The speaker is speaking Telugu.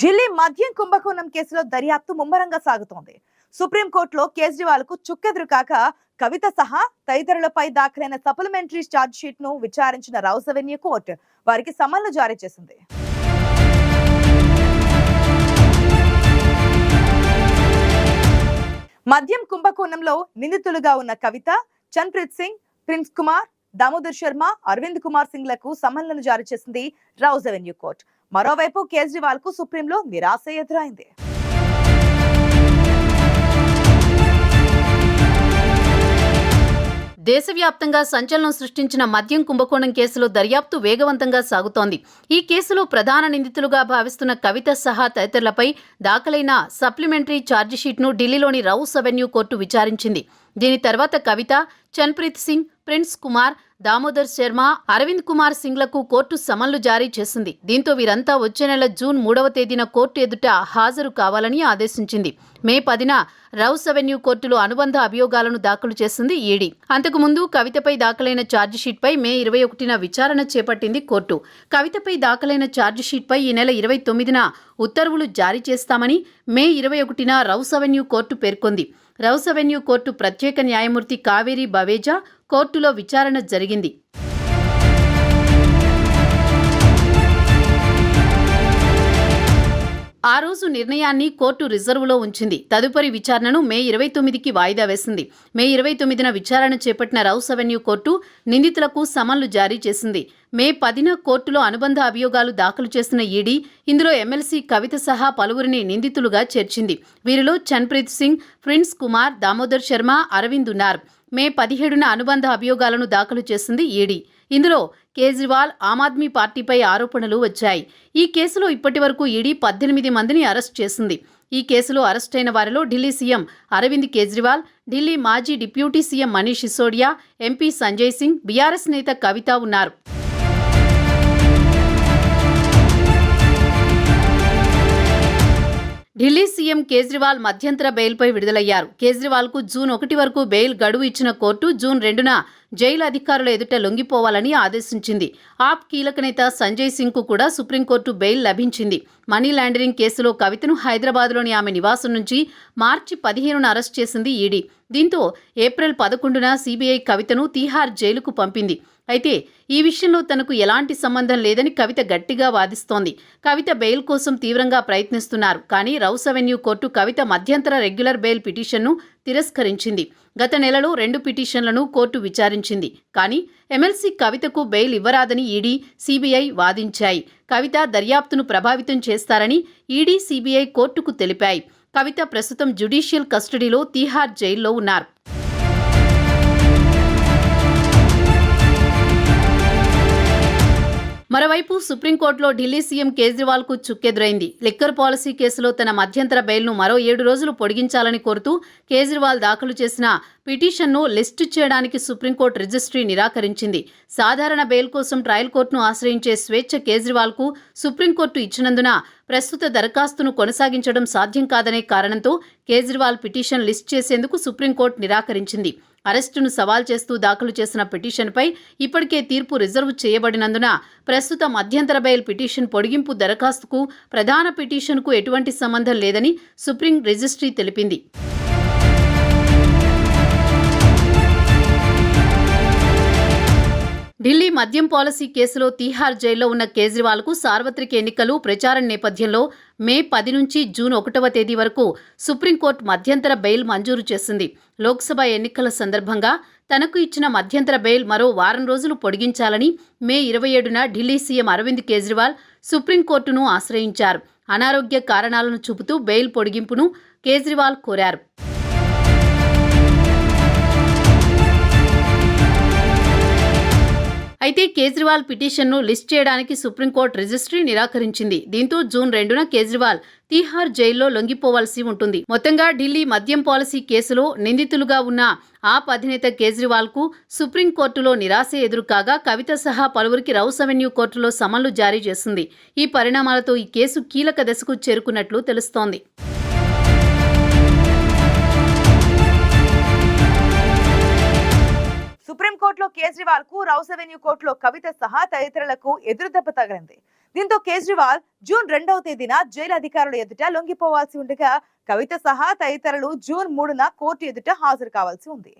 ఢిల్లీ మద్యం కుంభకోణం కేసులో దర్యాప్తు ముమ్మరంగా సాగుతోంది. సుప్రీంకోర్టులో కేజ్రీవాల్కు చుక్కెదురు కాక కవిత సహా తదితరులపై దాఖలైన సప్లిమెంటరీ ఛార్జ్ షీట్ను విచారించిన రౌస్ అవెన్యూ కోర్టు వారికి సమన్లు జారీ చేసింది. మద్యం కుంభకోణంలో నిందితులుగా ఉన్న కవిత చన్ప్రీత్ సింగ్ ప్రిన్స్ కుమార్ దామోదర్ శర్మ అరవింద్ కుమార్ సింగ్లకు సమన్లను జారీ చేసింది రౌజ్ అవెన్యూ కోర్టు. మరోవైపు కేజ్రీవాల్కు సుప్రీంలో నిరాశ ఎదురైంది. దేశవ్యాప్తంగా సంచలనం సృష్టించిన మద్యం కుంభకోణం కేసులో దర్యాప్తు వేగవంతంగా సాగుతోంది. ఈ కేసులో ప్రధాన నిందితులుగా భావిస్తున్న కవిత సహా తదితరులపై దాఖలైన సప్లిమెంటరీ ఛార్జిషీట్ను ఢిల్లీలోని రౌస్ అవెన్యూ కోర్టు విచారించింది. దీని తర్వాత కవిత చన్ప్రీత్ సింగ్ ప్రిన్స్ కుమార్ దామోదర్ శర్మ అరవింద్ కుమార్ సింగ్లకు కోర్టు సమన్లు జారీ చేసింది. దీంతో వీరంతా వచ్చే నెల జూన్ మూడవ తేదీన కోర్టు ఎదుట హాజరు కావాలని ఆదేశించింది. మే పదిన రౌస్ అవెన్యూ కోర్టులో అనుబంధ అభియోగాలను దాఖలు చేసింది ఈడీ. అంతకుముందు కవితపై దాఖలైన ఛార్జిషీట్పై మే ఇరవై ఒకటిన విచారణ చేపట్టింది కోర్టు. కవితపై దాఖలైన ఛార్జిషీట్పై ఈ నెల ఇరవై తొమ్మిదిన ఉత్తర్వులు జారీ చేస్తామని మే ఇరవై ఒకటిన రౌస్ అవెన్యూ కోర్టు పేర్కొంది. రౌస్ అవెన్యూ కోర్టు ప్రత్యేక న్యాయమూర్తి కావేరీ బవేజా కోర్టులో విచారణ జరిగింది. ఆ రోజు నిర్ణయాన్ని కోర్టు రిజర్వులో ఉంచింది. తదుపరి విచారణను మే ఇరవై తొమ్మిదికి వాయిదా వేసింది. మే ఇరవై తొమ్మిదిన విచారణ చేపట్టిన రౌస్ అవెన్యూ కోర్టు నిందితులకు సమన్లు జారీ చేసింది. మే పదిన కోర్టులో అనుబంధ అభియోగాలు దాఖలు చేసిన ఈడీ ఇందులో ఎమ్మెల్సీ కవిత సహా పలువురిని నిందితులుగా చేర్చింది. వీరిలో చన్ప్రీత్ సింగ్ ప్రిన్స్ కుమార్ దామోదర్ శర్మ అరవింద్ ఉన్నారు. మే పదిహేడున అనుబంధ అభియోగాలను దాఖలు చేసింది ఈడీ. ఇందులో కేజ్రీవాల్ ఆమ్ ఆద్మీ పార్టీపై ఆరోపణలు వచ్చాయి. ఈ కేసులో ఇప్పటివరకు ఈడీ పద్దెనిమిది మందిని అరెస్ట్ చేసింది. ఈ కేసులో అరెస్టైన వారిలో ఢిల్లీ సీఎం అరవింద్ కేజ్రీవాల్ ఢిల్లీ మాజీ deputy CM Manish Sisodia MP Sanjay Singh BRS నేత కవిత ఉన్నారు. ఢిల్లీ సీఎం కేజ్రీవాల్ మధ్యంతర బెయిల్పై విడుదలయ్యారు. కేజ్రీవాల్కు జూన్ ఒకటి వరకు బెయిల్ గడువు ఇచ్చిన కోర్టు జూన్ రెండున జైలు అధికారుల ఎదుట లొంగిపోవాలని ఆదేశించింది. ఆప్ కీలక నేత సంజయ్ సింగ్కు కూడా సుప్రీంకోర్టు బెయిల్ లభించింది. మనీ లాండరింగ్ కేసులో కవితను హైదరాబాద్లోని ఆమె నివాసం నుంచి మార్చి పదిహేనున అరెస్ట్ చేసింది ఈడీ. దీంతో ఏప్రిల్ పదకొండున సీబీఐ కవితను తీహార్ జైలుకు పంపింది. అయితే ఈ విషయంలో తనకు ఎలాంటి సంబంధం లేదని కవిత గట్టిగా వాదిస్తోంది. కవిత బెయిల్ కోసం తీవ్రంగా ప్రయత్నిస్తున్నారు. కానీ రౌస్ అవెన్యూ కోర్టు కవిత మధ్యంతర రెగ్యులర్ బెయిల్ పిటిషన్ను తిరస్కరించింది. గత నెలలో రెండు పిటిషన్లను కోర్టు విచారించింది. కానీ ఎమ్మెల్సీ కవితకు బెయిల్ ఇవ్వరాదని ఈడీ సీబీఐ వాదించాయి. కవిత దర్యాప్తును ప్రభావితం చేస్తారని ఈడీ సీబీఐ కోర్టుకు తెలిపాయి. కవిత ప్రస్తుతం జ్యుడిషియల్ కస్టడీలో తీహార్ జైల్లో ఉన్నారు. మరోవైపు సుప్రీంకోర్టులో ఢిల్లీ సీఎం కేజ్రీవాల్కు చుక్కెదురైంది. లిక్కర్ పాలసీ కేసులో తన మధ్యంతర బెయిల్ను మరో ఏడు రోజులు పొడిగించాలని కోరుతూ కేజ్రీవాల్ దాఖలు చేసిన పిటిషన్ను లిస్టు చేయడానికి సుప్రీంకోర్టు రిజిస్ట్రీ నిరాకరించింది. సాధారణ బెయిల్ కోసం ట్రయల్ కోర్టును ఆశ్రయించే స్వేచ్ఛ కేజ్రీవాల్కు సుప్రీంకోర్టు ఇచ్చినందున ప్రస్తుత దరఖాస్తును కొనసాగించడం సాధ్యం కాదనే కారణంతో కేజ్రీవాల్ పిటిషన్ లిస్ట్ చేసేందుకు సుప్రీంకోర్టు నిరాకరించింది. అరెస్టును సవాల్ చేస్తూ దాఖలు చేసిన పిటిషన్పై ఇప్పటికే తీర్పు రిజర్వ్ చేయబడినందున ప్రస్తుత మధ్యంతర బెయిల్ పిటిషన్ పొడిగింపు దరఖాస్తుకు ప్రధాన పిటిషన్కు ఎటువంటి సంబంధం లేదని సుప్రీం రిజిస్ట్రీ తెలిపింది. ఢిల్లీ మద్యం పాలసీ కేసులో తీహార్ జైల్లో ఉన్న కేజ్రీవాల్కు సార్వత్రిక ఎన్నికలు ప్రచారం నేపథ్యంలో మే పది నుంచి జూన్ ఒకటవ తేదీ వరకు సుప్రీంకోర్టు మధ్యంతర బెయిల్ మంజూరు చేసింది. లోక్సభ ఎన్నికల సందర్భంగా తనకు ఇచ్చిన మధ్యంతర బెయిల్ మరో వారం రోజులు పొడిగించాలని మే ఇరవై ఏడున ఢిల్లీ సీఎం అరవింద్ కేజ్రీవాల్ సుప్రీంకోర్టును ఆశ్రయించారు. అనారోగ్య కారణాలను చూపుతూ బెయిల్ పొడిగింపును కేజ్రీవాల్ కోరారు. అయితే కేజ్రీవాల్ పిటిషన్ను లిస్ట్ చేయడానికి సుప్రీంకోర్టు రిజిస్ట్రీ నిరాకరించింది. దీంతో జూన్ రెండున కేజ్రీవాల్ తీహార్ జైల్లో లొంగిపోవాల్సి ఉంటుంది. మొత్తంగా ఢిల్లీ మద్యం పాలసీ కేసులో నిందితులుగా ఉన్న ఆప్ అధినేత కేజ్రీవాల్కు సుప్రీంకోర్టులో నిరాశ ఎదురుకాగా కవిత సహా పలువురికి రౌస్ అవెన్యూ కోర్టులో సమన్లు జారీ చేసింది. ఈ పరిణామాలతో ఈ కేసు కీలక దశకు చేరుకున్నట్లు తెలుస్తోంది. సుప్రీంకోర్టులో కేజ్రీవాల్కు రౌస్ అవెన్యూ కోర్టులో కవిత సహా తదితరులకు ఎదురుదెబ్బ తగిలింది. దీంతో కేజ్రీవాల్ జూన్ రెండవ తేదీన జైలు అధికారుల ఎదుట లొంగిపోవాల్సి ఉండగా కవిత సహా తదితరులు జూన్ మూడున కోర్టు ఎదుట హాజరు కావాల్సి ఉంది.